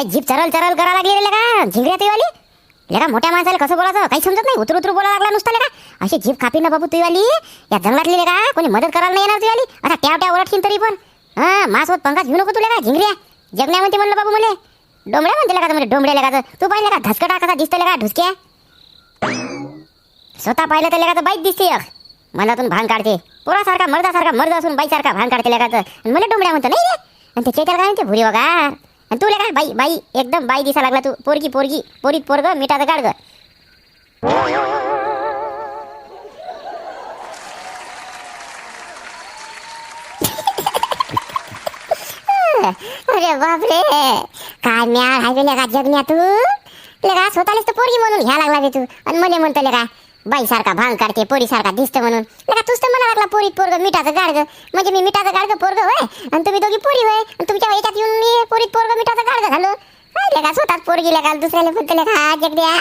लय जीप चरल चरल करा लागली का झिंगऱ्या तुईवाली. लेका मोठ्या माणसाला कसं बोलायचं? काही समजत नाही. उतर उतरू बोला लागला नुसता लेका. अशी जीप कापी ना बाबू तुवाली या जंगलातली लेका कोणी मदत करायला नाही येणार तुवाली आता ट्याव ट्याव ओरडशील तरी पण. हा माझ्यासोबत पंकज घेऊ नको तुला का झिंगऱ्या जगण्या म्हणते म्हणलं बाबू मला. डोंबड्या म्हणते लेका म्हणजे डोंबड्या लेका तू पाहिलं का धसकटा कसा दिसतो लेका ढुसक्या. स्वतः पाहिलं तर लेका बाईक दिसते एक. मनातून भान काढते. पोरासारखा मर्दासारखा मर्द असून बाईसारखा भान काढते लेका आणि मला डोंबड्या म्हणतो नाही आणि ते चेतर काय म्हणते भुरी बघा आणि तुला काय बाई बाई एकदम बाई दिसा लागला तू. पोरगी पोरगी पोरीत पोरग मिठाचं गाडग. अरे बापरे. काय म्या हायवे लेका जगण्या तू. लगा स्वतःलाच तर पोरगी म्हणून घ्या लागला बे तू. आणि मले म्हणतो का बाई सारखा भांग काढते पोरी सारखा दिसतं म्हणून. लेका तूच तर लागला पोरीत पोरग मिठाचं गाडग म्हणजे मी मिठाचं गाडग पोरग होय? आणि तुम्ही दोघी पोरी होय? आणि तुमच्या याच्यात येऊन मी पोरीत पोरग मिठाचं गाडग झालो काय लेका स्वतःच पोरगी लेका दुसऱ्याला म्हणतो लेका जगड्या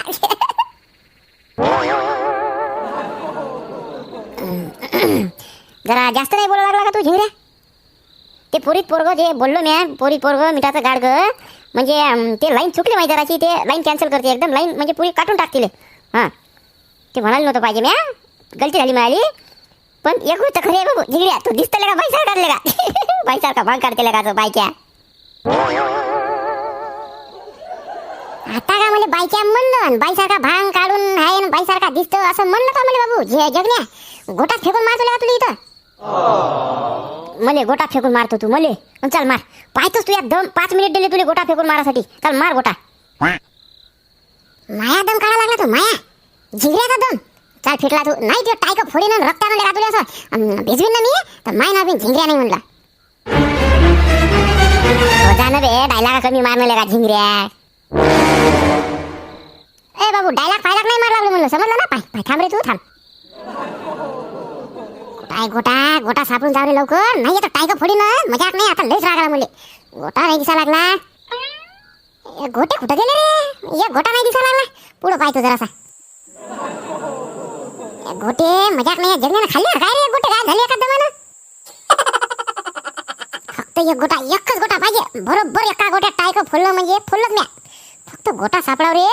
जरा जास्त नाही बोलू लागला का तू झिंगऱ्या? ते पोरीत पोरग जे बोललो मी पोरीत पोरग मिठाचं गाडग म्हणजे ते लाईन चुकली माहिती जराची ते लाईन कॅन्सल करते एकदम लाईन म्हणजे पुरी काटून टाकतील. हां. ते म्हणायला नव्हतं पाहिजे म्या. गलती झाली मिळाली पण एक गोष्ट खरी आहे बाबू झिगड्या तू दिसतं का बाई सारखा का बाई सारखा भाग काढते का तो बायक्या? आता का मला बायक्या म्हणलं बाईसारखा भांग काढून आहे बाईसारखा दिसतं असं म्हणलं का मला बाबू? जे जगण्या गोटात फेकून मारतो का तुला इथं. मले गोटा फेकून मारतो तू मले चल मार. पाहतोस तू या दम पाच मिनिट दिले तुला गोटा फेकून मारासाठी. चल मार गोटा. माया दम काढा लागला तू माया. जिगऱ्याचा दोन चाल फिटला तू. नाही ते टायक फोडीन आणि रक्तानं लेका तुला असं. अन भिजवीन ना मी तर माय ना बिन झिंगऱ्या नाही म्हणला. हो बे डायलॉग कमी मारणं लेका झिंगऱ्या ए बाबू डायलॉग फायलॉग नाही मारला लागलो म्हणलं. समजलं ना? पाय पाय थांब रे तू थांब. काय गोटा गोटा सापडून जाऊ रे लवकर. नाही आता टायगर फोडीन. मजाक नाही आता लयच राग आला गोटा नाही दिसा लागला. गोटे कुठं गेले रे? ये गोटा नाही दिसा लागला. पुढं पाहतो जरासा. गोटे मजाक नाही जगण्यानं खाल्ले काय रे? गोटे काय झाले एका मला फक्त एक गोटा एकच गोटा पाहिजे. बरोबर एका गोट्यात टायक फुललं म्हणजे फुललंच म्या. फक्त गोटा सापडाव रे.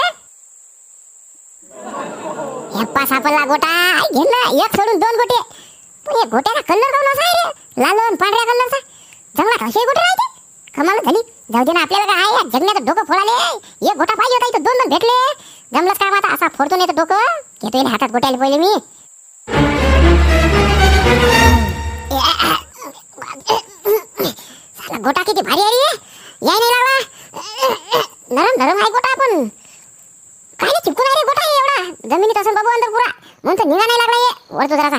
एप्पा सापडला गोटा. आई, घे एक सोडून दोन गोटे. पण एक गोट्याचा कलर कोण असा रे? लाल आणि पांढऱ्या कलरचा जंगलात असे गोटे राहते कमाल झाली. जाऊ दे ना आपल्याला काय आहे? जगण्याचं डोकं फोडाले. एक गोटा पाहिजे होता इथं. दोन दोन भेटले. जमलंच काय आता? असा फोडतो नाही तर डोकं. घेतो येईल हातात गोट्याला पहिले मी. गोटा किती भारी आहे याय नाही लागला नरम नरम आहे गोटा पण काय नाही चिपकून आहे गोटा हे एवढा. जमिनीत असेल बाबू अंदर पुरा. म्हणून तर निघा नाही लागला हे. वरतो जरासा.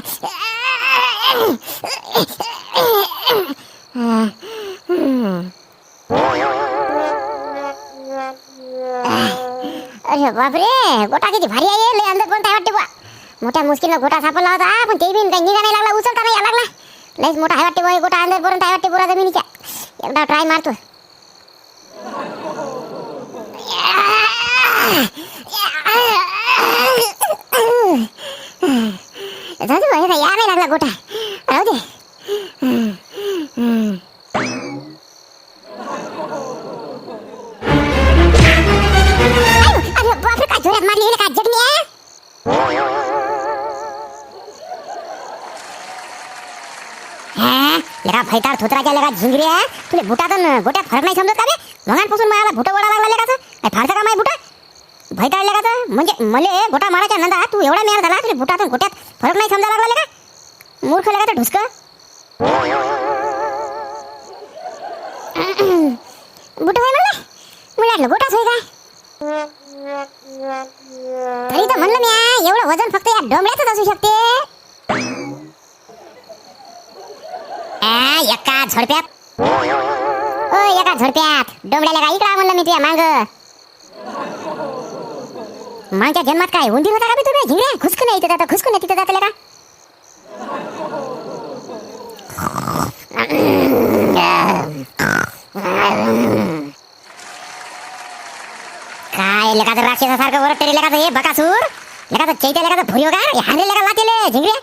अरे बापरे गोटा किती भारी आहे लय अंदाज पण काय वाटते बा मोठ्या मुश्किलनं गोटा सापडला होता. पण ते बी काही निघा नाही लागला उचलता नाही यायला लागला. लयच मोठा आहे वाटते बुवा गोटा अंदाज पर्यंत आहे वाटते पुरा जमिनीच्या एकदा ट्राय मारतो. जाऊ दे बाई, या नाही लागला गोटा. राहू दे. हा लगा फैताळ थोतराच्या लगा झिंगऱ्या तुले बुटातून गोट्यात फरक नाही समजत का बे? मगांपासून मला बुट ओढा लागला लेकाचं काय फाडतं का माय बुटा? भैताळ लेकाचं म्हणजे मले गोटा मारायच्या नंदा तू एवढा मेळ झाला तुले बुटातून गोट्यात फरक नाही समजा लागला लेका मूर्ख लेका ढुसक. बुट होय म्हणलं? मला वाटलं गोटाच होय काय तरी तर म्हणलं मी एवढं वजन फक्त या डोंबळ्यातच असू शकते. आ, एका झडप्यात. ओ एका झडप्यात. डोंबड्याला काय इकडा म्हणलं मी तुझ्या मांग? मागच्या जन्मात काय उंदीर होता का बे तुम्ही? झिंगऱ्या खुसकून इथं जाता खुसकून तिथं जातं का? काय लेखाचं राक्षसासारखं वरट तरी लेखाचं हे बकासूर? लेखाचं चैत्य लेखाचं भुरियो का हानले लेखा लातेले झिंगरे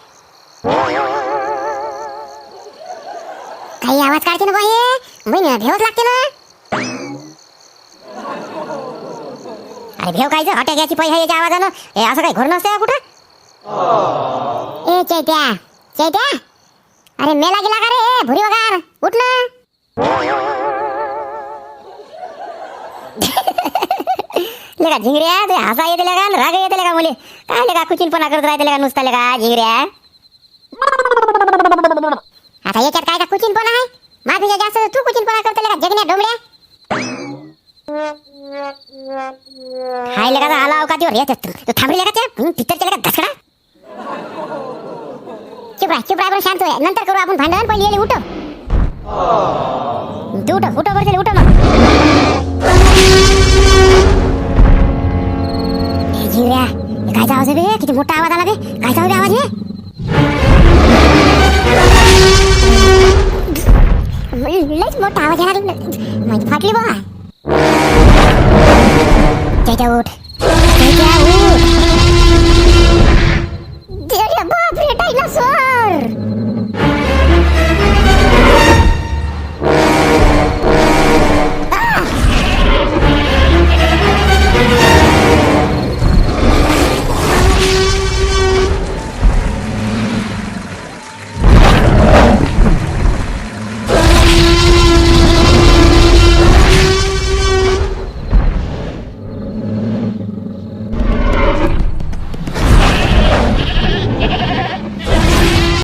काही आवाज काढते ना बाई बहिणी भेवच लागते ना. अरे भेव काय हट्या घ्यायची पैसा याच्या आवाजानं? हे असं काही घर नसतं कुठं? ए चैत्या चैत्या. अरे मेला गेला का रे? भुरी वगार उठ ना. लेका झिंगऱ्या? ते हसा येते का? राग येते का मुले? काय लेका कुचिनपणा करत राहते का? नुसता लेका झिंगऱ्या? आता याच्यात काय का कुचिनपणा आहे. माझ्या जास्त तू कुचिनपणा करते का जगण्या डोंबड्या हाय लेका तर आला अवकातीवर. येत तू थांबली लेका त्या पिक्चरच्या लेका धसडा चुप राह चुप राह आपण शांत होय नंतर करू आपण भांडण पहिले येले उठो तू उठो उठव बरं उठो मग. ए, जीवऱ्या हे बे किती मोठा आवाज